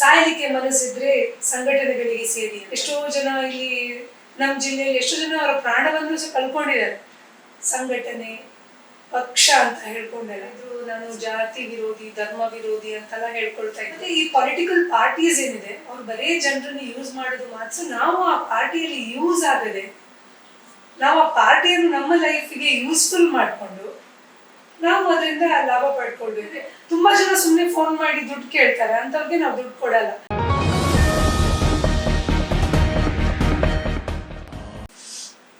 ಸಾಯಲಿಕ್ಕೆ ಮನಸ್ಸಿದ್ರೆ ಸಂಘಟನೆಗಳಿಗೆ ಸೇರಿ. ಎಷ್ಟೋ ಜನ ಇಲ್ಲಿ ನಮ್ಮ ಜಿಲ್ಲೆಯಲ್ಲಿ ಎಷ್ಟೋ ಜನ ಅವರ ಪ್ರಾಣವನ್ನು ಸಹ ಕಳ್ಕೊಂಡಿದ್ದಾರೆ. ಸಂಘಟನೆ, ಪಕ್ಷ ಅಂತ ಹೇಳ್ಕೊಂಡಿದ್ದಾರೆ ಇದು ನಾನು ಜಾತಿ ವಿರೋಧಿ, ಧರ್ಮ ವಿರೋಧಿ ಅಂತೆಲ್ಲ ಹೇಳ್ಕೊಳ್ತಾ ಇದ್ದೆ. ಈ ಪೊಲಿಟಿಕಲ್ ಪಾರ್ಟೀಸ್ ಏನಿದೆ, ಅವ್ರು ಬರೇ ಜನರನ್ನು ಯೂಸ್ ಮಾಡೋದು ಮಾತ್ರ ನಾವು ಆ ಪಾರ್ಟಿಯಲ್ಲಿ ಯೂಸ್ ಆಗದೆ, ನಾವು ಆ ಪಾರ್ಟಿಯನ್ನು ನಮ್ಮ ಲೈಫಿಗೆ ಯೂಸ್ಫುಲ್ ಮಾಡಿಕೊಂಡು ನಾವು ಅದರಿಂದ ಲಾಭ ಪಡ್ಕೊಳ್ಬೇಕು. ತುಂಬಾ ಜನ ಸುಮ್ಮನೆ ಫೋನ್ ಮಾಡಿ ದುಡ್ಡು ಕೇಳ್ತಾರೆ ಅಂತವ್ರಿಗೆ ನಾವು ದುಡ್ಡು ಕೊಡಲ್ಲ.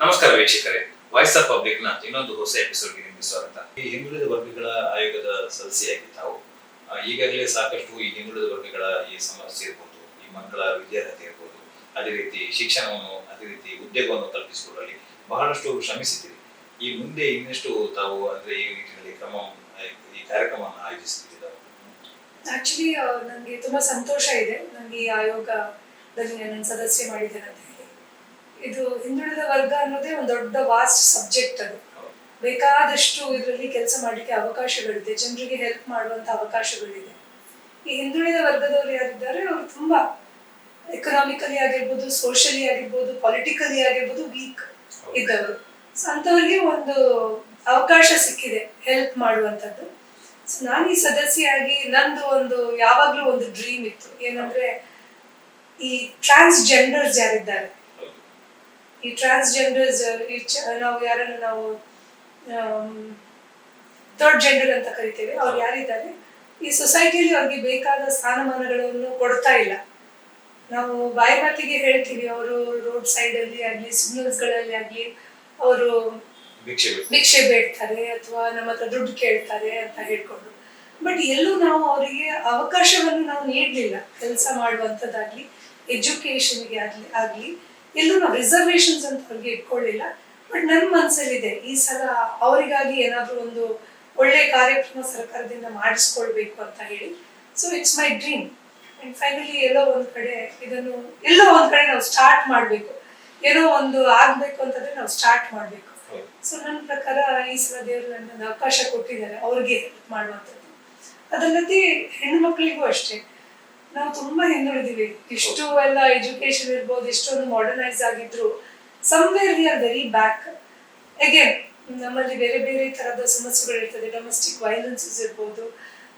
ನಮಸ್ಕಾರ ವೀಕ್ಷಕರೇ. ವಾಯ್ಸ್ ಆಫ್ ಪಬ್ಲಿಕ್ನ ಇನ್ನೊಂದು ಹೊಸ ಎಪಿಸೋಡ್ಗೆ ನಿಮಗೆ ಸ್ವಾಗತ. ಈ ಹಿಂದುಳಿದ ವರ್ಗಗಳ ಆಯೋಗದ ಸದಸ್ಯೆಯಾಗಿ ತಾವು ಈಗಾಗಲೇ ಸಾಕಷ್ಟು ಈ ಹಿಂದುಳಿದ ವರ್ಗಗಳ ಈ ಸಮಸ್ಯೆ ಇರ್ಬೋದು, ಈ ಮಕ್ಕಳ ವಿದ್ಯಾರ್ಹತೆ ಇರ್ಬೋದು, ಅದೇ ರೀತಿ ಶಿಕ್ಷಣವನ್ನು, ಅದೇ ರೀತಿ ಉದ್ಯೋಗವನ್ನು ಕಲ್ಪಿಸಿಕೊಡಲಿ ಬಹಳಷ್ಟು ಶ್ರಮಿಸಿದ್ದೀರಿ. ಈ ಮುಂದೆ ಇನ್ನಷ್ಟು ತಾವು ಅಂದ್ರೆ ಈ ನಿಟ್ಟಿನಲ್ಲಿ ಕ್ರಮ, ಈ ಕಾರ್ಯಕ್ರಮವನ್ನು ಆಯೋಜಿಸುತ್ತಿದ್ದಾರೆ ಆಕ್ಚುಲಿ ನನಗೆ ತುಂಬಾ ಸಂತೋಷ ಇದೆ. ನನಗೆ ಈ ಆಯೋಗದಲ್ಲಿ ನನ್ನ ಸದಸ್ಯ ಮಾಡಿದ್ದೇನೆ ಅಂತ ಹೇಳಿ. ಇದು ಹಿಂದುಳಿದ ವರ್ಗ ಅನ್ನೋದೇ ಒಂದು ದೊಡ್ಡ ವಾಸ್ಟ್ ಸಬ್ಜೆಕ್ಟ್ ಅದು. ಬೇಕಾದಷ್ಟು ಇದರಲ್ಲಿ ಕೆಲಸ ಮಾಡಲಿಕ್ಕೆ ಅವಕಾಶಗಳಿದೆ. ಜನರಿಗೆ ಹೆಲ್ಪ್ ಮಾಡುವಂತ ಅವಕಾಶಗಳಿದೆ. ಈ ಹಿಂದುಳಿದ ವರ್ಗದವರು ಯಾರಿದ್ದಾರೆ, ಅವರು ತುಂಬಾ ಎಕನಾಮಿಕಲಿ ಆಗಿರ್ಬೋದು ಸೋಷಲಿ ಆಗಿರ್ಬೋದು ಪೊಲಿಟಿಕಲಿ ಆಗಿರ್ಬೋದು ವೀಕ್ ಇದ್ದವರು. ಸೊ ಅಂಥವ್ರಿಗೆ ಒಂದು ಅವಕಾಶ ಸಿಕ್ಕಿದೆ ಹೆಲ್ಪ್ ಮಾಡುವಂಥದ್ದು. ನಾನು ಈ ಸದಸ್ಯೆಯಾಗಿ ನಂದು ಒಂದು ಯಾವಾಗಲೂ ಒಂದು ಡ್ರೀಮ್ ಇತ್ತು. ಏನಂದ್ರೆ ಈ ಟ್ರಾನ್ಸ್ಜೆಂಡರ್ಸ್ ಯಾರಿದ್ದಾರೆ? ಈ ಟ್ರಾನ್ಸ್ಜೆಂಡರ್ಸ್ ನಾವು ಯಾರನ್ನು ನಾವು ಥರ್ಡ್ ಜೆಂಡರ್ ಅಂತ ಕರಿತೇವೆ, ಅವ್ರು ಯಾರಿದ್ದಾರೆ? ಈ ಸೊಸೈಟಿಯಲ್ಲಿ ಅವ್ರಿಗೆ ಬೇಕಾದ ಸ್ಥಾನಮಾನಗಳನ್ನು ಕೊಡ್ತಾ ಇಲ್ಲ. ನಾವು ಬಾಯಿ ಮಾತಿಗೆ ಹೇಳ್ತೀವಿ, ಅವರು ರೋಡ್ ಸೈಡ್ ಅಲ್ಲಿ ಆಗ್ಲಿ ಸಿಗ್ನಲ್ಸ್ಗಳಲ್ಲಿ ಆಗ್ಲಿ ಅವರು ಭಿಕ್ಷೆ ಬೇಡ್ತಾರೆ. ಅಥವಾ ನಮ್ಮ ಹತ್ರ ದುಡ್ಡು ಕೇಳ್ತಾರೆ ಅಂತ ಹೇಳ್ಕೊಂಡು. ಬಟ್ ಎಲ್ಲೂ ನಾವು ಅವರಿಗೆ ಅವಕಾಶವನ್ನು ನಾವು ನೀಡಲಿಲ್ಲ. ಕೆಲಸ ಮಾಡುವಂಥದ್ದಾಗ್ಲಿ ಎಜುಕೇಶನ್ಗೆ ಆಗ್ಲಿ ಆಗಲಿ ಎಲ್ಲೂ ನಾವು ರಿಸರ್ವೇಶನ್ಸ್ ಅಂತ ಅವ್ರಿಗೆ ಇಟ್ಕೊಳ್ಳಿಲ್ಲ. ಬಟ್ ನನ್ನ ಮನಸ್ಸಲ್ಲಿದೆ ಈ ಸಲ ಅವರಿಗಾಗಿ ಏನಾದರೂ ಒಂದು ಒಳ್ಳೆ ಕಾರ್ಯಕ್ರಮ ಸರ್ಕಾರದಿಂದ ಮಾಡಿಸ್ಕೊಳ್ಬೇಕು ಅಂತ ಹೇಳಿ. So it's my dream and finally ಎಲ್ಲೋ ಒಂದು ಕಡೆ ಇದನ್ನು ಎಲ್ಲೋ ಒಂದು ಕಡೆ ನಾವು ಸ್ಟಾರ್ಟ್ ಮಾಡಬೇಕು. ಏನೋ ಒಂದು ಆಗ್ಬೇಕು ಅಂತಂದ್ರೆ ನಾವು ಸ್ಟಾರ್ಟ್ ಮಾಡ್ಬೇಕು. ಸೊ ನನ್ನ ಪ್ರಕಾರ ಈ ಸಲ ದೇವರು ನನಗೆ ಅವಕಾಶ ಕೊಟ್ಟಿದ್ದಾರೆ. ಅವ್ರಿಗೆ ಹೆಲ್ಪ್ ಮಾಡುವಂಥದ್ದು. ಅದಲ್ಲದೆ ಹೆಣ್ಣು ಮಕ್ಕಳಿಗೂ ಅಷ್ಟೇ. ನಾವು ತುಂಬಾ ಹಿಂದುಳಿದೀವಿ ಇಷ್ಟು ಎಲ್ಲ ಎಜುಕೇಶನ್ ಇರ್ಬೋದು ಇಷ್ಟೊಂದು ಮಾಡರ್ನೈಸ್ ಆಗಿದ್ರು somewhere we are very back again ನಮ್ಮಲ್ಲಿ ಬೇರೆ ಬೇರೆ ತರಹದ ಸಮಸ್ಯೆಗಳು ಇರ್ತದೆ. ಡೊಮೆಸ್ಟಿಕ್ ವೈಲೆನ್ಸಸ್ ಇರ್ಬೋದು.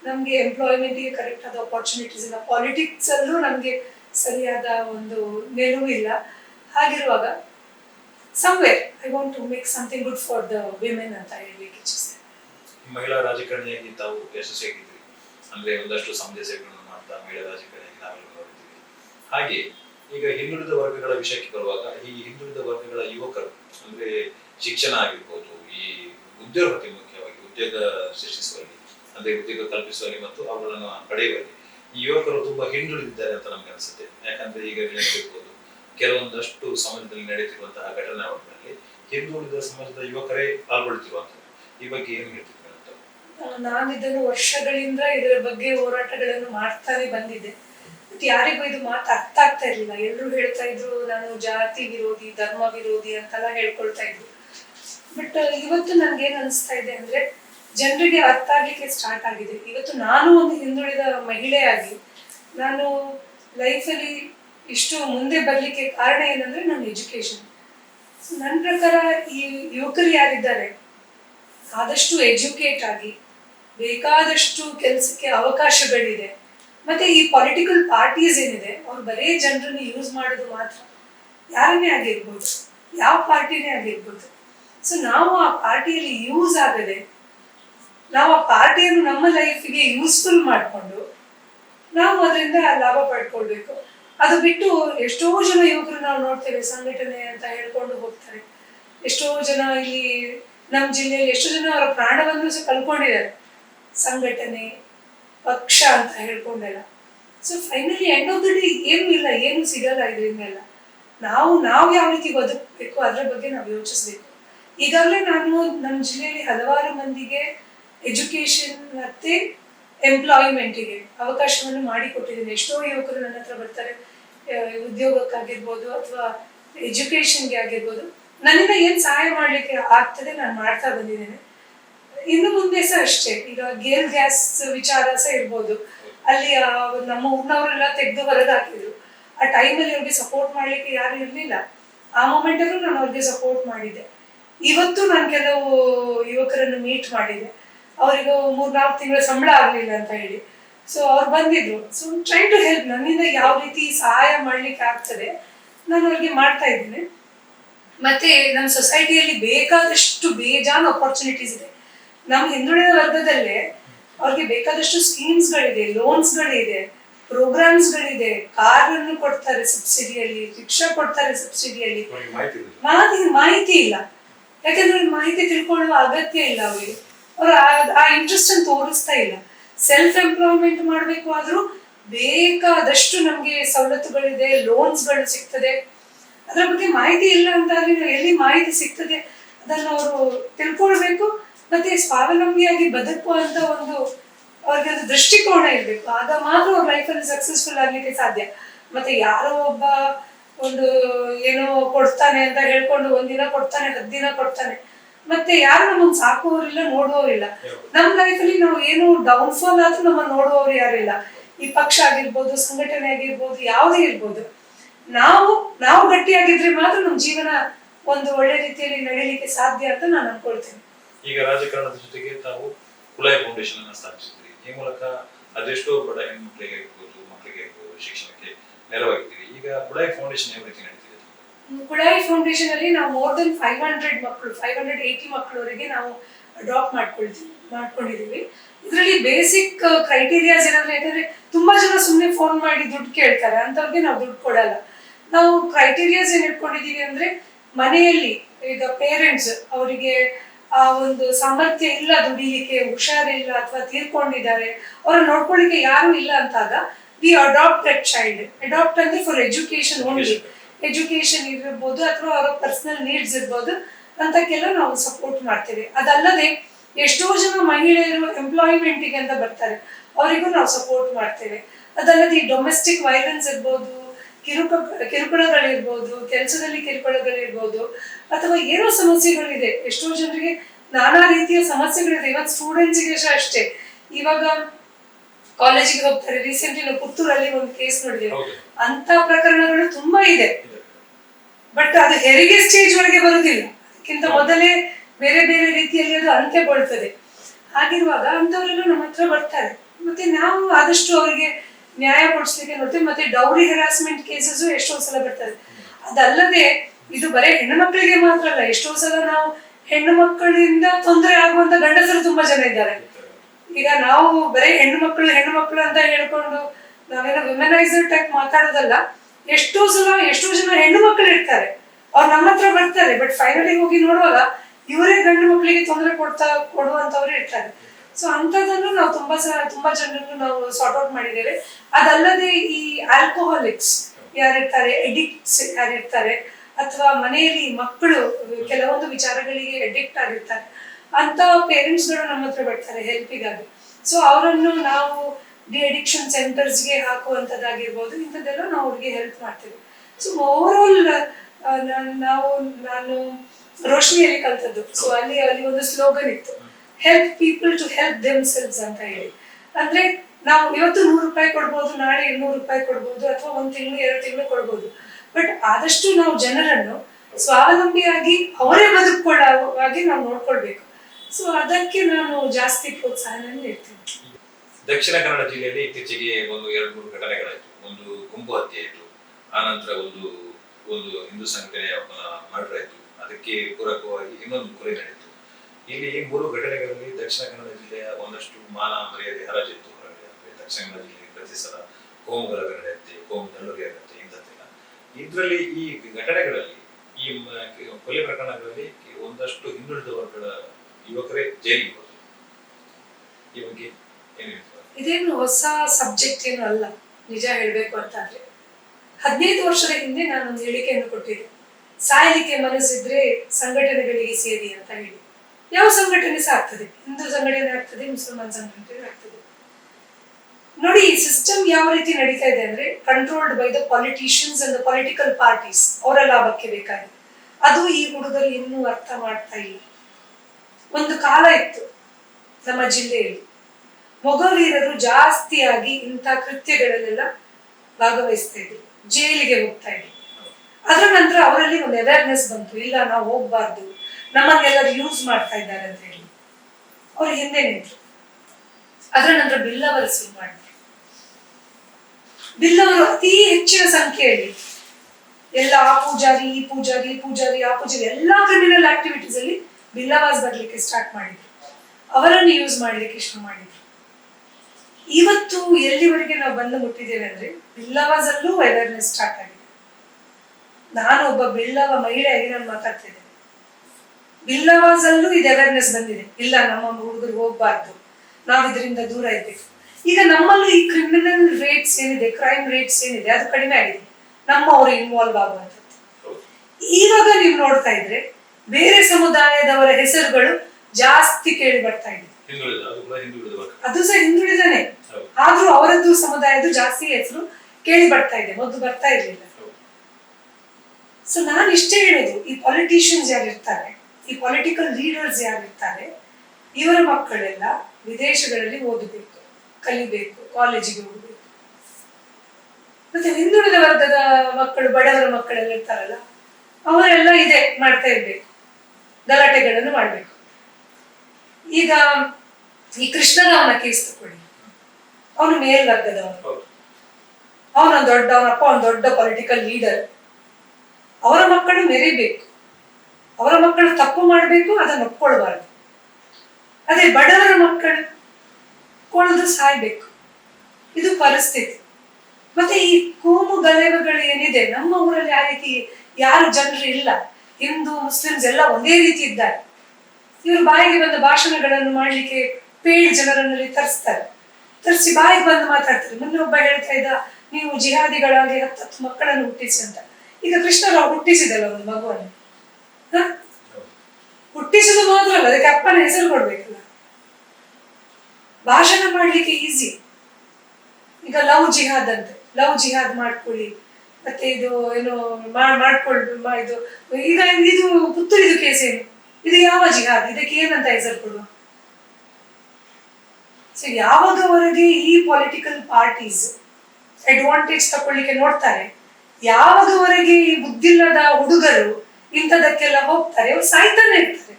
ನಮಗೆ ಎಂಪ್ಲಾಯ್ಮೆಂಟ್ಗೆ ಕರೆಕ್ಟ್ ಆದ ಅಪರ್ಚುನಿಟೀಸ್ ಇಲ್ಲ. ಪಾಲಿಟಿಕ್ಸ್ ಅಲ್ಲೂ ನಮಗೆ ಸರಿಯಾದ ಒಂದು ನಿಲುವು ಇಲ್ಲ. ಹಾಗಿರುವಾಗ somewhere I want to make something good for the women ಅಂತ ಹೇಳಲಿಕ್ಕೆ ಇಚ್ಛಿಸ್ತೇನೆ. ಮಹಿಳಾ ರಾಜಕಾರಣಿಯಾಗಿ ತಾವು ಯಶಸ್ವಿಯಾಗಿದ್ದೀರಿ ಅಂದ್ರೆ ಒಂದಷ್ಟು ಸಮಾಜ ಸೇವೆಗಳನ್ನು ಮಾಡ್ತಾ ಮಹಿಳಾ ರಾಜಕಾರಣಿಯಾಗಿ ನಾವೆಲ್ಲ ನೋಡಿದ್ದೀವಿ. ಹಾಗೆ ಈಗ ಹಿಂದುಳಿದ ವರ್ಗಗಳ ವಿಷಯಕ್ಕೆ ಬರುವಾಗ, ಈ ಹಿಂದುಳಿದ ವರ್ಗಗಳ ಯುವಕರು, ಅಂದ್ರೆ ಶಿಕ್ಷಣ ಆಗಿರ್ಬೋದು, ಈ ಉದ್ಯೋಗಕ್ಕೆ ಮುಖ್ಯವಾಗಿ ಉದ್ಯೋಗ ಸೃಷ್ಟಿಸುವಲ್ಲಿ, ಅಂದ್ರೆ ಉದ್ಯೋಗ ಕಲ್ಪಿಸುವಲ್ಲಿ ಮತ್ತು ಅವುಗಳನ್ನು ಪಡೆಯುವಲ್ಲಿ, ಈ ಯುವಕರು ತುಂಬಾ ಹಿಂದುಳಿದಿದ್ದಾರೆ ಅಂತ ನಮ್ಗೆ ಅನಿಸುತ್ತೆ. ಯಾಕಂದ್ರೆ ಈಗ ಕೆಲವೊಂದಷ್ಟು ಸಮಾಜದಲ್ಲಿ ನಡೆಯುತ್ತಿರುವಂತಹ ಘಟನೆಗಳಲ್ಲಿ ಹಿಂದುಳಿದ ಸಮಾಜದ ಯುವಕರೇ ಪಾಲ್ಗೊಳ್ತಿರುವಂತಹ ಈ ಬಗ್ಗೆ ಏನು ಹೇಳ್ತೀವಿ ನಾನು ಇದನ್ನು ವರ್ಷಗಳಿಂದ ಇದರ ಬಗ್ಗೆ ಹೋರಾಟಗಳನ್ನು ಮಾಡ್ತಾನೆ ಬಂದಿದೆ ಯಾರಿಗೂ ಇದು ಮಾತು ಅರ್ಥ ಆಗ್ತಾ ಇರ್ಲಿಲ್ಲ. ಎಲ್ಲರೂ ಹೇಳ್ತಾ ಇದ್ರು, ನಾನು ಜಾತಿ ವಿರೋಧಿ, ಧರ್ಮ ವಿರೋಧಿ ಅಂತೆಲ್ಲ ಹೇಳ್ಕೊಳ್ತಾ ಇದ್ರು. ಬಟ್ ಇವತ್ತು ನನ್ಗೆ ಏನ್ ಅನಿಸ್ತಾ ಇದೆ ಅಂದ್ರೆ ಜನರಿಗೆ ಅರ್ಥ ಆಗ್ಲಿಕ್ಕೆ ಸ್ಟಾರ್ಟ್ ಆಗಿದೆ. ಇವತ್ತು ನಾನು ಒಂದು ಹಿಂದುಳಿದ ಮಹಿಳೆಯಾಗಿ, ನಾನು ಲೈಫಲ್ಲಿ ಇಷ್ಟು ಮುಂದೆ ಬರಲಿಕ್ಕೆ ಕಾರಣ ಏನಂದ್ರೆ ನನ್ನ ಎಜುಕೇಶನ್ ನನ್ನ ಪ್ರಕಾರ ಈ ಯುವಕರು ಯಾರಿದ್ದಾರೆ? ಆದಷ್ಟು ಎಜುಕೇಟ್ ಆಗಿ, ಬೇಕಾದಷ್ಟು ಕೆಲಸಕ್ಕೆ ಅವಕಾಶಗಳಿದೆ. ಮತ್ತೆ ಈ ಪೊಲಿಟಿಕಲ್ ಪಾರ್ಟೀಸ್ ಏನಿದೆ, ಅವ್ರು ಬರೀ ಜನರನ್ನು ಯೂಸ್ ಮಾಡೋದು ಮಾತ್ರ. ಯಾರನ್ನೇ ಆಗಿರ್ಬೋದು, ಯಾವ ಪಾರ್ಟಿನೇ ಆಗಿರ್ಬೋದು. ಸೊ ನಾವು ಆ ಪಾರ್ಟಿಯಲ್ಲಿ ಯೂಸ್ ಆಗದೆ, ನಾವು ಆ ಪಾರ್ಟಿಯನ್ನು ನಮ್ಮ ಲೈಫಿಗೆ ಯೂಸ್ಫುಲ್ ಮಾಡಿಕೊಂಡು, ನಾವು ಅದರಿಂದ ಲಾಭ ಪಡ್ಕೊಳ್ಬೇಕು. ಅದು ಬಿಟ್ಟು ಎಷ್ಟೋ ಜನ ಯುವಕರು ನಾವು ನೋಡ್ತೇವೆ ಸಂಘಟನೆ ಅಂತ ಹೇಳ್ಕೊಂಡು ಹೋಗ್ತಾರೆ. ಎಷ್ಟೋ ಜನ ಇಲ್ಲಿ ನಮ್ಮ ಜಿಲ್ಲೆಯಲ್ಲಿ ಎಷ್ಟೋ ಜನ ಅವರ ಪ್ರಾಣವನ್ನು ಸಹ ಕಳ್ಕೊಂಡಿದ್ದಾರೆ. ಸಂಘಟನೆ, ಪಕ್ಷ ಅಂತ ಹೇಳ್ಕೊಂಡೆಲ್ಲ. So finally end of the day ಏನೂ ಇಲ್ಲ, ಏನು ಸಿಗಲ್ಲ ಇದರಿಂದೆಲ್ಲ. ನಾವು ನಾವು ಯಾವ ರೀತಿ ಬದುಕಬೇಕು, ಅದರ ಬಗ್ಗೆ ನಾವು ಯೋಚಿಸ್ಬೇಕು. ಈಗಾಗಲೇ ನಾನು ನಮ್ಮ ಜಿಲ್ಲೆಯಲ್ಲಿ ಹಲವಾರು ಮಂದಿಗೆ ಎಜುಕೇಶನ್ ಮತ್ತೆ ಎಂಪ್ಲಾಯ್ಮೆಂಟಿಗೆ ಅವಕಾಶವನ್ನು ಮಾಡಿಕೊಟ್ಟಿದ್ದೀನಿ. ಎಷ್ಟೋ ಯುವಕರು ನನ್ನ ಹತ್ರ ಬರ್ತಾರೆ. ಉದ್ಯೋಗಕ್ಕಾಗಿರ್ಬೋದು ಅಥವಾ ಎಜುಕೇಶನ್ಗೆ ಆಗಿರ್ಬೋದು. ನನ್ನಿಂದ ಏನು ಸಹಾಯ ಮಾಡಲಿಕ್ಕೆ ಆಗ್ತದೆ ನಾನು ಮಾಡ್ತಾ ಬಂದಿದ್ದೇನೆ. ಇನ್ನು ಮುಂದೆ ಸಹ ಅಷ್ಟೇ. ಈಗ ಗೇಲ್ ಗ್ಯಾಸ್ ವಿಚಾರ ಸಹ ಇರ್ಬೋದು. ಅಲ್ಲಿ ನಮ್ಮ ಊರಿನವರೆಲ್ಲ ತೆಗೆದು ಹೊರಗೆ ಆ ಟೈಮಲ್ಲಿ ಅವ್ರಿಗೆ ಸಪೋರ್ಟ್ ಮಾಡ್ಲಿಕ್ಕೆ ಯಾರು ಇರಲಿಲ್ಲ. ಆ ಮೊಮೆಂಟಲ್ಲೂ ನಾನು ಅವ್ರಿಗೆ ಸಪೋರ್ಟ್ ಮಾಡಿದ್ದೆ. ಇವತ್ತು ನಾನು ಕೆಲವು ಯುವಕರನ್ನು ಮೀಟ್ ಮಾಡಿದೆ ಅವರಿಗೆ ಮೂರ್ನಾಲ್ಕು ತಿಂಗಳ ಸಂಬಳ ಆಗಲಿಲ್ಲ ಅಂತ ಹೇಳಿ. ಸೊ ಅವ್ರು ಬಂದಿದ್ರು. ಸೊ ಟ್ರೈ ಟು ಹೆಲ್ಪ್ ನನ್ನಿಂದ ಯಾವ ರೀತಿ ಸಹಾಯ ಮಾಡ್ಲಿಕ್ಕೆ ಆಗ್ತದೆ ನಾನು ಅವ್ರಿಗೆ ಮಾಡ್ತಾ ಇದ್ದೇನೆ. ಮತ್ತೆ ನಮ್ಮ ಸೊಸೈಟಿಯಲ್ಲಿ ಬೇಕಾದಷ್ಟು ಬೇಜಾನ್ ಅಪರ್ಚುನಿಟೀಸ್ ಇದೆ. ನಮ್ಮ ಹಿಂದುಳಿದ ವರ್ಗದಲ್ಲೇ ಅವ್ರಿಗೆ ಬೇಕಾದಷ್ಟು ಸ್ಕೀಮ್ಸ್ಗಳಿದೆ ಲೋನ್ಸ್ಗಳಿದೆ ಪ್ರೋಗ್ರಾಮ್ಸ್ಗಳಿದೆ ಕಾರನ್ನು ಕೊಡ್ತಾರೆ ಸಬ್ಸಿಡಿಯಲ್ಲಿ ರಿಕ್ಷಾ ಕೊಡ್ತಾರೆ ಸಬ್ಸಿಡಿಯಲ್ಲಿ. ಮಾಹಿತಿ ಮಾಹಿತಿ ಇಲ್ಲ. ಯಾಕಂದ್ರೆ ಮಾಹಿತಿ ತಿಳ್ಕೊಳ್ಳುವ ಅಗತ್ಯ ಇಲ್ಲ ಅವರಿಗೆ. ಅವರು ಆ ಇಂಟ್ರೆಸ್ಟ್ ಅಂತ ತೋರಿಸ್ತಾ ಇಲ್ಲ. ಸೆಲ್ಫ್ ಎಂಪ್ಲಾಯ್ಮೆಂಟ್ ಮಾಡಬೇಕು ಆದ್ರೂ ಬೇಕಾದಷ್ಟು ನಮಗೆ ಸವಲತ್ತುಗಳಿದೆ ಲೋನ್ಸ್ಗಳು ಸಿಗ್ತದೆ. ಅದರ ಬಗ್ಗೆ ಮಾಹಿತಿ ಇಲ್ಲ ಅಂತ ಎಲ್ಲಿ ಮಾಹಿತಿ ಸಿಗ್ತದೆ ಅದನ್ನು ಅವರು ತಿಳ್ಕೊಳ್ಬೇಕು. ಮತ್ತೆ ಸ್ವಾವಲಂಬಿಯಾಗಿ ಬದುಕುವಂತ ಒಂದು ಅವ್ರಿಗೆ ಒಂದು ದೃಷ್ಟಿಕೋನ ಇರಬೇಕು. ಆಗ ಮಾತ್ರ ಅವ್ರ ಲೈಫಲ್ಲಿ ಸಕ್ಸಸ್ಫುಲ್ ಆಗ್ಲಿಕ್ಕೆ ಸಾಧ್ಯ. ಮತ್ತೆ ಯಾರೋ ಒಬ್ಬ ಒಂದು ಏನೋ ಕೊಡ್ತಾನೆ ಅಂತ ಹೇಳ್ಕೊಂಡು ಒಂದಿನ ಕೊಡ್ತಾನೆ ಹತ್ತು ದಿನ ಕೊಡ್ತಾನೆ. ಮತ್ತೆ ಯಾರು ನಮ್ಮನ್ನ ಸಾಕುವವರಿಲ್ಲ ನೋಡುವವರಿಲ್ಲ. ನಮ್ಮ ಲೈಫಲ್ಲಿ ನಾವು ಏನು ಡೌನ್ ಫಾಲ್ ಆದ್ರೂ ನಮ್ಮ ನೋಡುವವರು ಯಾರಿಲ್ಲ ಈ ಪಕ್ಷ ಆಗಿರ್ಬೋದು ಸಂಘಟನೆ ಆಗಿರ್ಬೋದು ಯಾವುದೇ ಇರ್ಬೋದು. ನಾವು ನಾವು ಗಟ್ಟಿಯಾಗಿದ್ರೆ ಮಾತ್ರ ನಮ್ಮ ಜೀವನ ಒಂದು ಒಳ್ಳೆ ರೀತಿಯಲ್ಲಿ ನಡೀಲಿಕ್ಕೆ ಸಾಧ್ಯ ಅಂತ ನಾನು ಅನ್ಕೊಳ್ತೇನೆ. ಈಗ ರಾಜಕಾರಣದ ಜೊತೆಗೆ ತಾವು ಕುಲಾಯ ಫೌಂಡೇಶನ್ ಅನ್ನ ಸ್ಥಾಪಿಸಿದ್ರಿ. ಈ ಮೂಲಕ ಅದೆಷ್ಟೋ ಬಡ ಹೆಣ್ಮಕ್ಳಿಗೆ ಆಗಿರ್ಬೋದು ಮಕ್ಕಳಿಗೆ ಆಗಿರ್ಬೋದು ಶಿಕ್ಷಣಕ್ಕೆ ನೆರವಾಗಿದ್ದೀರಿ. ಈಗ ಕುಲಾಯ ಫೌಂಡೇಶನ್ ಯಾವ ರೀತಿ ಕುಳಾಯಿ ಫೌಂಡೇಶನ್ ಅಲ್ಲಿ ನಾವು ಮೋರ್ ದೆನ್ ಫೈವ್ ಹಂಡ್ರೆಡ್ ಮಕ್ಕಳು ಫೈವ್ ಹಂಡ್ರೆಡ್ ಏಯ್ಟಿ ಮಕ್ಕಳವರೆಗೆ ನಾವು ಅಡಾಪ್ಟ್ ಮಾಡ್ಕೊಳ್ತೀವಿ ಮಾಡ್ಕೊಂಡಿದೀವಿ. ಇದರಲ್ಲಿ ಬೇಸಿಕ್ ಕ್ರೈಟೀರಿಯಾಸ್ ಏನಂದ್ರೆ, ಯಾಕಂದ್ರೆ ತುಂಬಾ ಜನ ಸುಮ್ಮನೆ ಫೋನ್ ಮಾಡಿ ದುಡ್ಡು ಕೇಳ್ತಾರೆ, ಅಂತವ್ರಿಗೆ ನಾವು ದುಡ್ಡು ಕೊಡಲ್ಲ. ನಾವು ಕ್ರೈಟೀರಿಯಾಸ್ ಏನ್ ಇಟ್ಕೊಂಡಿದೀವಿ ಅಂದ್ರೆ, ಮನೆಯಲ್ಲಿ ಈಗ ಪೇರೆಂಟ್ಸ್ ಅವರಿಗೆ ಆ ಒಂದು ಸಾಮರ್ಥ್ಯ ಇಲ್ಲ ದುಡಿಲಿಕ್ಕೆ, ಹುಷಾರಿಲ್ಲ ಅಥವಾ ತೀರ್ಕೊಂಡಿದ್ದಾರೆ ಅವ್ರ ನೋಡ್ಕೊಳ್ಳಿಕ್ಕೆ ಯಾರು ಇಲ್ಲ ಅಂತಾಗ ವಿ ಅಡಾಪ್ಟ್ ಚೈಲ್ಡ್ ಅಡಾಪ್ಟ್ ಅಂದ್ರೆ ಫಾರ್ ಎಜುಕೇಶನ್ ಓನ್ಲಿ ಎಜುಕೇಶನ್ ಇರ್ಬೋದು ಅಥವಾ ಅವರ ಪರ್ಸನಲ್ ನೀಡ್ಸ್ ಇರ್ಬೋದು ಅಂತಕ್ಕೆಲ್ಲ ನಾವು ಸಪೋರ್ಟ್ ಮಾಡ್ತೇವೆ. ಅದಲ್ಲದೆ ಎಷ್ಟೋ ಜನ ಮಹಿಳೆಯರು ಎಂಪ್ಲಾಯ್ಮೆಂಟಿಗೆ ಅಂತ ಬರ್ತಾರೆ. ಅವರಿಗೂ ನಾವು ಸಪೋರ್ಟ್ ಮಾಡ್ತೇವೆ. ಅದಲ್ಲದೆ ಈ ಡೊಮೆಸ್ಟಿಕ್ ವೈಲೆನ್ಸ್ ಇರ್ಬೋದು ಕಿರುಕ ಕಿರುಕುಳಗಳಿರ್ಬೋದು ಕೆಲಸದಲ್ಲಿ ಕಿರುಕುಳಗಳಿರ್ಬೋದು ಅಥವಾ ಏನೋ ಸಮಸ್ಯೆಗಳಿದೆ. ಎಷ್ಟೋ ಜನರಿಗೆ ನಾನಾ ರೀತಿಯ ಸಮಸ್ಯೆಗಳಿದೆ. ಇವತ್ತು ಸ್ಟೂಡೆಂಟ್ಸ್ಗೆ ಸಹ ಅಷ್ಟೇ. ಇವಾಗ ಕಾಲೇಜಿಗೆ ಹೋಗ್ತಾರೆ. ರೀಸೆಂಟ್ಲಿ ನಾವು ಪುತ್ತೂರಲ್ಲಿ ಒಂದು ಕೇಸ್ ನೋಡಿದೆ. ಅಂತ ಪ್ರಕರಣಗಳು ತುಂಬಾ ಇದೆ. ಬಟ್ ಅದು ಹೆರಿಗೆ ಸ್ಟೇಜ್ ಒಳಗೆ ಬರುವುದಿಲ್ಲ ಅದಕ್ಕಿಂತ ಮೊದಲೇ ಬೇರೆ ಬೇರೆ ರೀತಿಯಲ್ಲಿ ಅದು ಅಂತ್ಯ ಬೀಳ್ತದೆ ಹಾಗಿರುವಾಗ ಅಂಥವರೆಲ್ಲ ನಮ್ಮ ಹತ್ರ ಬರ್ತಾರೆ. ಮತ್ತೆ ನಾವು ಆದಷ್ಟು ಅವರಿಗೆ ನ್ಯಾಯ ಕೊಡಿಸ್ಲಿಕ್ಕೆ ಮತ್ತೆ ಮತ್ತೆ ಡೌರಿ ಹೆರಾಸ್ಮೆಂಟ್ ಕೇಸಸ್ ಎಷ್ಟೋ ಸಲ ಬರ್ತದೆ ಅದಲ್ಲದೆ ಇದು ಬರೀ ಹೆಣ್ಣು ಮಕ್ಕಳಿಗೆ ಮಾತ್ರ ಅಲ್ಲ, ಎಷ್ಟೋ ಸಲ ನಾವು ಹೆಣ್ಣು ಮಕ್ಕಳಿಂದ ತೊಂದರೆ ಆಗುವಂತ ಗಂಡಸರು ತುಂಬಾ ಜನ ಇದ್ದಾರೆ. ಈಗ ನಾವು ಬರೀ ಹೆಣ್ಣು ಮಕ್ಕಳು ಹೆಣ್ಣು ಮಕ್ಕಳು ಅಂತ ಹೇಳ್ಕೊಂಡು ನಾವೇನೋ ವಿಮೆನೈಸರ್ ಟೈಪ್ ಮಾತಾಡೋದಲ್ಲ ಎಷ್ಟೋ ಸಲ ಎಷ್ಟೋ ಜನ ಹೆಣ್ಣು ಮಕ್ಕಳು ಇರ್ತಾರೆ. ಅವ್ರು ನಮ್ಮ ಹತ್ರ ಬರ್ತಾರೆ ಬಟ್ ಫೈನಲಿ ಹೋಗಿ ನೋಡುವಾಗ ಇವರೇ ಗಂಡು ಮಕ್ಕಳಿಗೆ ತೊಂದರೆ ಕೊಡ್ತಾ ಕೊಡುವಂತವ್ರು ಇರ್ತಾರೆ. ಸೊ ಅಂಥದ್ದನ್ನು ನಾವು ತುಂಬಾ ಸಲ ತುಂಬಾ ಜನರನ್ನು ನಾವು ಸಾರ್ಟ್ ಔಟ್ ಮಾಡಿದ್ದೇವೆ. ಅದಲ್ಲದೆ ಈ ಆಲ್ಕೋಹಾಲಿಕ್ಸ್ ಯಾರಿರ್ತಾರೆ ಎಡಿಕ್ಟ್ಸ್ ಯಾರಿರ್ತಾರೆ, ಅಥವಾ ಮನೆಯಲ್ಲಿ ಮಕ್ಕಳು, ಕೆಲವೊಂದು ವಿಚಾರಗಳಿಗೆ ಅಡಿಕ್ಟ್ ಆಗಿರ್ತಾರೆ ಅಂತ ಪೇರೆಂಟ್ಸ್ಗಳು ನಮ್ಮ ಹತ್ರ ಬರ್ತಾರೆ ಹೆಲ್ಪಿಗಾಗಿ ಸೊ ಅವರನ್ನು ನಾವು ಡಿ ಅಡಿಕ್ಷನ್ ಸೆಂಟರ್ಸ್ಗೆ ಹಾಕುವಂಥದ್ದಾಗಿರ್ಬೋದು ಇಂಥದ್ದೆಲ್ಲ ನಾವು ಅವ್ರಿಗೆ ಹೆಲ್ಪ್ ಮಾಡ್ತೀವಿ. ಸೊ ಓವರ್ ಆಲ್ ನಾವು, ನಾನು ರೋಶ್ನಿಯಲ್ಲಿ ಕಲ್ತದ್ದು. ಸೊ ಅಲ್ಲಿ ಅಲ್ಲಿ ಒಂದು ಸ್ಲೋಗನ್ ಇತ್ತು. Help people to help themselves ಅಂತ ಹೇಳಿ. ಅಂದ್ರೆ, ನಾವು ಇವತ್ತು ನೂರು ರೂಪಾಯಿ ಕೊಡ್ಬೋದು, ನಾಳೆ ಇನ್ನೂರು ರೂಪಾಯಿ ಕೊಡ್ಬೋದು, ಅಥವಾ ಒಂದು ತಿಂಗಳು, ಎರಡು ತಿಂಗಳು ಕೊಡ್ಬೋದು. ಬಟ್ ಆದಷ್ಟು ನಾವು ಜನರನ್ನು ಸ್ವಾವಲಂಬಿಯಾಗಿ ಅವರೇ ಬದುಕೊಳ್ಳೋ ಹಾಗೆ ನಾವು ನೋಡ್ಕೊಳ್ಬೇಕು. ಸೊ ಅದಕ್ಕೆ ನಾನು ಜಾಸ್ತಿ ಪ್ರೋತ್ಸಾಹನ ನೀಡ್ತೀನಿ. ದಕ್ಷಿಣ ಕನ್ನಡ ಜಿಲ್ಲೆಯಲ್ಲಿ ಇತ್ತೀಚೆಗೆ ಒಂದು ಎರಡು ಮೂರು ಘಟನೆಗಳಾಯಿತು. ಒಂದು ಗುಂಪು ಹತ್ಯೆ ಆಯ್ತು. ಆನಂತರ ಒಂದು ಒಂದು ಹಿಂದೂ ಸಂಘಟನೆಯ ಮರ್ಡರ್ ಆಯ್ತು. ಅದಕ್ಕೆ ಪೂರಕವಾಗಿ ಇನ್ನೊಂದು ಕೊಲೆ ನಡೆಯಿತು. ಇಲ್ಲಿ ಈ ಮೂರು ಘಟನೆಗಳಲ್ಲಿ ದಕ್ಷಿಣ ಕನ್ನಡ ಜಿಲ್ಲೆಯ ಒಂದಷ್ಟು ಮಾನ ಮರ್ಯಾದೆ ಹರಾಜಿತ್ತು. ಹೊರಗಡೆ ದಕ್ಷಿಣ ಕನ್ನಡ ಜಿಲ್ಲೆಯಲ್ಲಿ ಪ್ರತಿ ಸಲ ಕೋಮು ಗಲಭೆ ನಡೆಯುತ್ತೆ, ಕೋಮು ತಳ್ಳುಗೆ ಆಗುತ್ತೆ, ಇಂಥದ್ದೆಲ್ಲ. ಇದರಲ್ಲಿ ಈ ಘಟನೆಗಳಲ್ಲಿ, ಈ ಕೊಲೆ ಪ್ರಕರಣಗಳಲ್ಲಿ ಒಂದಷ್ಟು ಹಿಂದುಳಿದ ವರ್ಗಗಳ ಯುವಕರೇ ಜೈಲಿಗೆ ಹೋದರು. ಈ ಬಗ್ಗೆ ಇದೇನು ಹೊಸ ಸಬ್ಜೆಕ್ಟ್ ಏನು ಅಲ್ಲ, ನಿಜ ಹೇಳಬೇಕು ಅಂತಾದ್ರೆ. ಹದಿನೈದು ವರ್ಷದ ಹಿಂದೆ ನಾನು ಒಂದು ಹೇಳಿಕೆಯನ್ನು ಕೊಟ್ಟಿದ್ದೆ. ಸಾಯಲಿಕ್ಕೆ ಮನಸ್ಸಿದ್ರೆ ಸಂಘಟನೆಗಳಿಗೆ ಸೇರಿ ಅಂತ ಹೇಳಿ. ಯಾವ ಸಂಘಟನೆ ಸಹ ಆಗ್ತದೆ. ಹಿಂದೂ ಸಂಘಟನೆ ಆಗ್ತದೆ, ಮುಸಲ್ಮಾನ್ ಸಂಘಟನೆ ಆಗ್ತದೆ. ನೋಡಿ, ಈ ಸಿಸ್ಟಮ್ ಯಾವ ರೀತಿ ನಡೀತಾ ಇದೆ ಅಂದ್ರೆ controlled by the politicians and the political parties ಅವರ ಲಾಭಕ್ಕೆ ಬೇಕಾಗಿ. ಅದು ಈ ಹುಡುಗರು ಇನ್ನೂ ಅರ್ಥ ಮಾಡ್ತಾ ಇಲ್ಲ. ಒಂದು ಕಾಲ ಇತ್ತು ನಮ್ಮ ಜಿಲ್ಲೆಯಲ್ಲಿ. ಮೊಘವೀರರು ಜಾಸ್ತಿಯಾಗಿ ಇಂಥ ಕೃತ್ಯಗಳಲ್ಲೆಲ್ಲ ಭಾಗವಹಿಸ್ತಾ ಇದ್ರು ಜೈಲಿಗೆ ಹೋಗ್ತಾ ಇದ್ರು. ಅದರ ನಂತರ ಅವರಲ್ಲಿ ಒಂದು ಅವೇರ್ನೆಸ್ ಬಂತು, ಇಲ್ಲ, ನಾವು ಹೋಗ್ಬಾರ್ದು, ನಮ್ಮನ್ನೆಲ್ಲರೂ ಯೂಸ್ ಮಾಡ್ತಾ ಇದ್ದಾರೆ ಅಂತ ಹೇಳಿ. ಅವ್ರು ಹಿಂದೆ ನಿಂತರು. ಅದರ ನಂತರ ಬಿಲ್ಲವರು ಶುರು ಮಾಡಿದ್ರು. ಬಿಲ್ಲವರು ಅತಿ ಹೆಚ್ಚಿನ ಸಂಖ್ಯೆಯಲ್ಲಿ ಎಲ್ಲ ಆ ಪೂಜಾರಿ, ಈ ಪೂಜಾರಿ ಪೂಜಾರಿ, ಆ ಪೂಜಾರಿ, ಎಲ್ಲಾ ಕ್ರಿಮಿನಲ್ ಆಕ್ಟಿವಿಟೀಸ್ ಅಲ್ಲಿ ಬಿಲ್ಲವಾಸ್ ಬರ್ಲಿಕ್ಕೆ ಸ್ಟಾರ್ಟ್ ಮಾಡಿದ್ರು. ಅವರನ್ನು ಯೂಸ್ ಮಾಡ್ಲಿಕ್ಕೆ ಶುರು ಮಾಡಿದ್ರು. ಇವತ್ತು ಎಲ್ಲಿವರೆಗೆ ನಾವು ಬಂದು ಮುಟ್ಟಿದ್ದೇವೆ ಅಂದ್ರೆ ಬಿಲ್ಲವಾಸಲ್ಲೂ ಅವೇರ್ನೆಸ್ ಸ್ಟಾರ್ಟ್ ಆಗಿದೆ. ನಾನು ಒಬ್ಬ ಬಿಲ್ಲವ ಮಹಿಳೆಯಾಗಿ ನಾನು ಮಾತಾಡ್ತಿದ್ದೇನೆ. ಬಿಲ್ಲವಾಸಲ್ಲೂ ಇದು ಅವೇರ್ನೆಸ್ ಬಂದಿದೆ. ಇಲ್ಲ ನಮ್ಮ ಹುಡುಗರು ಹೋಗ್ಬಾರ್ದು. ನಾವು ಇದರಿಂದ ದೂರ ಇರ್ಬೇಕು ಈಗ ನಮ್ಮಲ್ಲೂ ಈ ಕ್ರಿಮಿನಲ್ ರೇಟ್ಸ್ ಏನಿದೆ ಕ್ರೈಮ್ ರೇಟ್ಸ್ ಏನಿದೆ, ಅದು ಕಡಿಮೆ ಆಗಿದೆ. ನಮ್ಮವರು ಇನ್ವಾಲ್ವ್ ಆಗುವಂಥದ್ದು. ಇವಾಗ ನೀವು ನೋಡ್ತಾ ಇದ್ರೆ ಬೇರೆ ಸಮುದಾಯದವರ ಹೆಸರುಗಳು ಜಾಸ್ತಿ ಕೇಳಿ ಬರ್ತಾ ಇದೆ. ಹಿಂದುಳಿದ ಅದು ಕೂಡ ಹಿಂದುಳಿದ ವರ್ಗ. ಅದು ಸಹ ಹಿಂದುಳಿದಾನೆ. ಹೌದು. ಆದ್ರೂ ಅವರದ್ದು ಸಮುದಾಯದ್ದು ಜಾಸ್ತಿ ಹೆಸರು ಕೇಳಿ ಬರ್ತಾ ಇದೆ ಮೊದಲು ಬರ್ತಾ ಇರ್ಲಿಲ್ಲ. ಸೊ ನಾನು ಇಷ್ಟೇ ಹೇಳೋದು ಈ ಪಾಲಿಟಿಷಿಯನ್ಸ್ ಯಾರಿರ್ತಾರೆ ಈ ಪೊಲಿಟಿಕಲ್ ಲೀಡರ್ಸ್ ಯಾರಿರ್ತಾರೆ ಇವರ ಮಕ್ಕಳೆಲ್ಲ ವಿದೇಶಗಳಲ್ಲಿ ಓದಬೇಕು ಕಲಿಬೇಕು ಕಾಲೇಜಿಗೆ ಹೋಗಬೇಕು. ಮತ್ತೆ ಹಿಂದುಳಿದ ವರ್ಗದ ಮಕ್ಕಳು ಬಡವರ ಮಕ್ಕಳೆಲ್ಲ ಇರ್ತಾರಲ್ಲ ಅವರೆಲ್ಲ ಇದೆ ಮಾಡ್ತಾ ಇರ್ಬೇಕು ಗಲಾಟೆಗಳನ್ನು ಮಾಡ್ಬೇಕು. ಈಗ ಈ ಕೃಷ್ಣರಾವನ ಕೇಸ್ ತಕೊಳ್ಳಿ ಅವನು ಮೇಲ್ವರ್ಗದವನು. ಅವನ ಅವನೊಂದು ದೊಡ್ಡ ಅವನಪ್ಪ ಒಂದು ದೊಡ್ಡ ಪೊಲಿಟಿಕಲ್ ಲೀಡರ್ ಅವರ ಮಕ್ಕಳು ಮೆರಿಬೇಕು. ಅವರ ಮಕ್ಕಳು ತಪ್ಪು ಮಾಡಬೇಕು ಅದನ್ನು ಒಪ್ಕೊಳ್ಬಾರ್ದು. ಅದೇ ಬಡವರ ಮಕ್ಕಳು ಕೊಳೆದು ಸಾಯ್ಬೇಕು. ಇದು ಪರಿಸ್ಥಿತಿ. ಮತ್ತೆ ಈ ಕೋಮು ಗಲಭೆಗಳು ಏನಿದೆ? ನಮ್ಮ ಊರಲ್ಲಿ ಆ ರೀತಿ ಯಾರು ಜನರು ಇಲ್ಲ ಹಿಂದೂ ಮುಸ್ಲಿಮ್ಸ್ ಎಲ್ಲ ಒಂದೇ ರೀತಿ ಇದ್ದಾರೆ. ಇವರು ಬಾಯಿಗೆ ಬಂದ ಭಾಷಣಗಳನ್ನು ಮಾಡ್ಲಿಕ್ಕೆ ಪೇಡ್ ಜನರನ್ನಲ್ಲಿ ತರಿಸ್ತಾರೆ. ತರಿಸಿ ಬಾಯಿಗೆ ಬಂದು ಮಾತಾಡ್ತಾರೆ. ಮೊನ್ನೆ ಒಬ್ಬ ಹೇಳ್ತಾ ಇದ್ದ, ನೀವು ಜಿಹಾದಿಗಳಾಗಿ ಹತ್ತತ್ತು ಮಕ್ಕಳನ್ನು ಹುಟ್ಟಿಸಿ ಅಂತ. ಈಗ ಕೃಷ್ಣರಾವ್ ಹುಟ್ಟಿಸಿದಲ್ಲ ಒಂದು ಮಗುವನ್ನು? ಹುಟ್ಟಿಸುದು ಮಾತ್ರ ಅಲ್ಲ, ಅದಕ್ಕೆ ಅಪ್ಪನ ಹೆಸರು ಕೊಡ್ಬೇಕಲ್ಲ. ಭಾಷಣ ಮಾಡ್ಲಿಕ್ಕೆ ಈಸಿ ಈಗ ಲವ್ ಜಿಹಾದ್ ಅಂತೆ. ಲವ್ ಜಿಹಾದ್ ಮಾಡ್ಕೊಳ್ಳಿ. ಮತ್ತೆ ಇದು ಏನು ಮಾಡ್ ಮಾಡ್ಕೊಳ್ ಇದು, ಈಗ ಇದು ಪುತ್ತೂರಿದು ಕೇಸ್ ಏನು? ಇದು ಯಾವ ಜಿಹಾದ್? ಇದಕ್ಕೆ ಏನಂತ ಹೆಸರು ಕೊಡುವ ಸೊ ಯಾವಾಗವರೆಗೆ ಈ ಪೊಲಿಟಿಕಲ್ ಪಾರ್ಟೀಸ್ ಅಡ್ವಾಂಟೇಜ್ ತಕೊಳ್ಳಿಕ್ಕೆ ನೋಡ್ತಾರೆ, ಯಾವಾಗವರೆಗೆ ಈ ಬುದ್ಧಿಲ್ಲದ ಹುಡುಗರು ಇಂಥದಕ್ಕೆಲ್ಲ ಹೋಗ್ತಾರೆ, ಅವ್ರು ಸಾಯ್ತಾನೆ ಇರ್ತಾರೆ.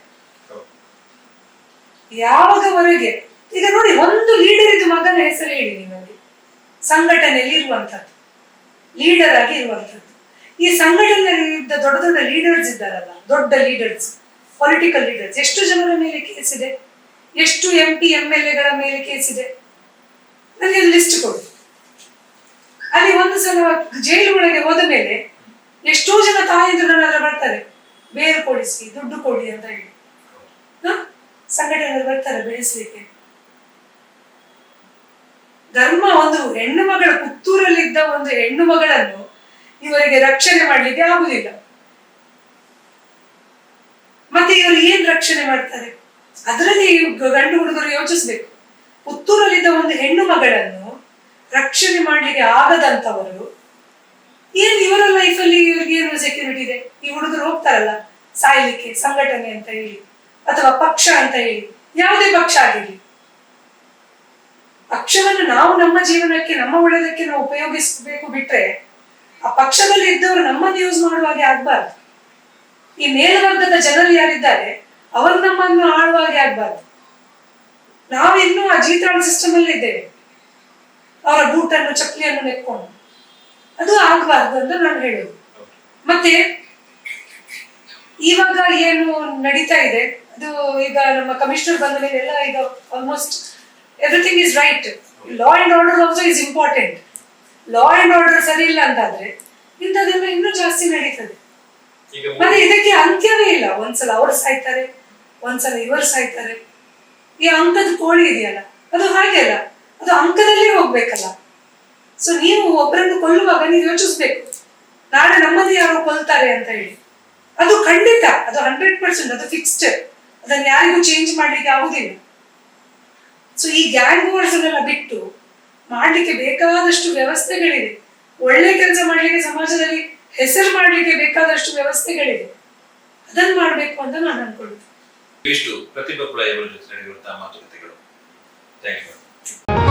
ಯಾವಾಗವರೆಗೆ, ಈಗ ನೋಡಿ, ಒಂದು ಲೀಡರ್ ಇದು ಮಗನ ಹೆಸರು ಹೇಳಿ ನಿಮಗೆ. ಸಂಘಟನೆಯಲ್ಲಿ ಇರುವಂತದ್ದು ಲೀಡರ್ ಆಗಿ ಇರುವಂತದ್ದು ಈ ಸಂಘಟನೆಯಲ್ಲಿ ದೊಡ್ಡ ದೊಡ್ಡ ಲೀಡರ್ಸ್ ಇದ್ದಾರಲ್ಲ, ದೊಡ್ಡ ಲೀಡರ್ಸ್ ಪೊಲಿಟಿಕಲ್ ಲೀಡರ್ಸ್ ಎಷ್ಟು ಜನರ ಮೇಲೆ ಕೇಸ್ ಇದೆ? ಎಷ್ಟು ಎಂ ಪಿ ಎಂ ಎಲ್ ಎಗಳ ಮೇಲೆ ಕೇಸ್ ಇದೆ? ನನಗೆ ಲಿಸ್ಟ್ ಕೊಡಿ. ಅಲ್ಲಿ ಒಂದು ಸಲ ಜೈಲು ಒಳಗೆ ಹೋದ ಮೇಲೆ ಎಷ್ಟೋ ಜನ ತಾಯಿದ್ರು ನನ್ನ ಬರ್ತಾರೆ. ಬೇರು ಕೊಡಿಸಿ ದುಡ್ಡು ಕೊಡಿ ಅಂತ ಹೇಳಿ. ಹ? ಸಂಘಟನೆಗಳು ಬರ್ತಾರೆ ಬೆಳೆಸಲಿಕ್ಕೆ. ಧರ್ಮ ಒಂದು ಹೆಣ್ಣು ಮಗಳ ಪುತ್ತೂರಲ್ಲಿದ್ದ ಒಂದು ಹೆಣ್ಣು ಮಗಳನ್ನು ಇವರಿಗೆ ರಕ್ಷಣೆ ಮಾಡಲಿಕ್ಕೆ ಆಗುದಿಲ್ಲ ಮತ್ತೆ ಇವರು ಏನ್ ರಕ್ಷಣೆ ಮಾಡ್ತಾರೆ. ಅದರಲ್ಲಿ ಗಂಡು ಹುಡುಗರು ಯೋಚಿಸ್ಬೇಕು. ಪುತ್ತೂರಲ್ಲಿದ್ದ ಒಂದು ಹೆಣ್ಣು ಮಗಳನ್ನು ರಕ್ಷಣೆ ಮಾಡ್ಲಿಕ್ಕೆ ಆಗದಂತವರು, ಏನ್ ಇವರ ಲೈಫಲ್ಲಿ ಇವ್ರಿಗೆ ಏನು ಸೆಕ್ಯೂರಿಟಿ ಇದೆ? ಈ ಹುಡುಗರು ಹೋಗ್ತಾರಲ್ಲ, ಸಾಯ್ಲಿಕ್ಕೆ ಸಂಘಟನೆ ಅಂತ ಹೇಳಿ, ಅಥವಾ ಪಕ್ಷ ಅಂತ ಹೇಳಿ, ಯಾವುದೇ ಪಕ್ಷ ಆಗಿರಲಿ. ಪಕ್ಷವನ್ನು ನಾವು ನಮ್ಮ ಜೀವನಕ್ಕೆ, ನಮ್ಮ ಒಳ್ಳೆಯದಕ್ಕೆ ನಾವು ಉಪಯೋಗಿಸಬೇಕು ಬಿಟ್ರೆ, ಆ ಪಕ್ಷದಲ್ಲಿ ಇದ್ದವರು ನಮ್ಮನ್ನು ಯೂಸ್ ಮಾಡುವ ಹಾಗೆ ಆಗ್ಬಾರ್ದು. ಈ ಮೇಲ್ವರ್ಗದ ಜನರು ಯಾರಿದ್ದಾರೆ ಅವರು ನಮ್ಮನ್ನು ಆಳುವಾಗೆ ನಾವು ನಾವಿನ್ನೂ ಆ ಜೀತಾಳ ಸಿಸ್ಟಮ್ ಅಲ್ಲಿ ಇದ್ದೇವೆ. ಅವರ ಬೂಟನ್ನು ಚಪ್ಪಲಿಯನ್ನು ನೆಕ್ಕೊಂಡು. ಅದು ಆಗ್ಬಾರ್ದು ಅಂತ ನಾನು ಹೇಳೋದು. ಮತ್ತೆ ಇವಾಗ ಏನು ನಡೀತಾ ಇದೆ? ಅದು ಈಗ ನಮ್ಮ ಕಮಿಷನರ್ ಬಂದ ಮೇಲೆ ಎಲ್ಲ ಈಗ almost everything is right law and order also is important law and order ಸರಿ ಇಲ್ಲ ಅಂತಾದ್ರೆ ಇಂಥದ್ದೆಲ್ಲ ಇನ್ನೂ ಜಾಸ್ತಿ ನಡೀತದೆ. ಮತ್ತೆ ಇದಕ್ಕೆ ಅಂತ್ಯವೇ ಇಲ್ಲ. ಒಂದ್ಸಲ ಅವರು ಸಾಯ್ತಾರೆ. ಒಂದ್ಸಲ ರಿವರ್ಸ್ ಆಯ್ತಾರೆ ಈ ಅಂಕದ ಕೋಳಿ ಇದೆಯಲ್ಲ, ಅದು ಹಾಗೆ ಅಲ್ಲ, ಅದು ಅಂಕದಲ್ಲಿ ಹೋಗ್ಬೇಕಲ್ಲ. ಸೊ ನೀವು ಒಬ್ಬರನ್ನು ಕೊಲ್ಲುವಾಗ ನೀವು ಯೋಚಿಸ್ಬೇಕು. ನಾಳೆ ನಮ್ಮಲ್ಲಿ ಯಾರೋ ಕೊಲ್ತಾರೆ ಅಂತ ಹೇಳಿ. ಅದು ಖಂಡಿತ, ಅದು ಹಂಡ್ರೆಡ್ ಪರ್ಸೆಂಟ್ ಅದು ಫಿಕ್ಸ್ಡ್ ಅದನ್ನ ಯಾರಿಗೂ ಚೇಂಜ್ ಮಾಡ್ಲಿಕ್ಕೆ ಆಗುದಿಲ್ಲ. ಸೊ ಈ ಗ್ಯಾಂಗ್ ವಾರ್ಸ್ ಅನ್ನೆಲ್ಲ ಬಿಟ್ಟು ಮಾಡ್ಲಿಕ್ಕೆ ಬೇಕಾದಷ್ಟು ವ್ಯವಸ್ಥೆಗಳಿದೆ ಒಳ್ಳೆ ಕೆಲಸ ಮಾಡ್ಲಿಕ್ಕೆ ಸಮಾಜದಲ್ಲಿ ಹೆಸರು ಮಾಡ್ಲಿಕ್ಕೆ ಬೇಕಾದಷ್ಟು ವ್ಯವಸ್ಥೆಗಳಿದೆ ಅದನ್ನ ಮಾಡ್ಬೇಕು ಅಂತ ನಾನು ಅನ್ಕೊಳ್ಳುದು ಇಷ್ಟು ಪ್ರತಿಭಾ ಪ್ರಳಯಗಳ ಜೊತೆ ನಡೆದಿರುವಂತಹ ಮಾತುಕತೆಗಳು. Thank you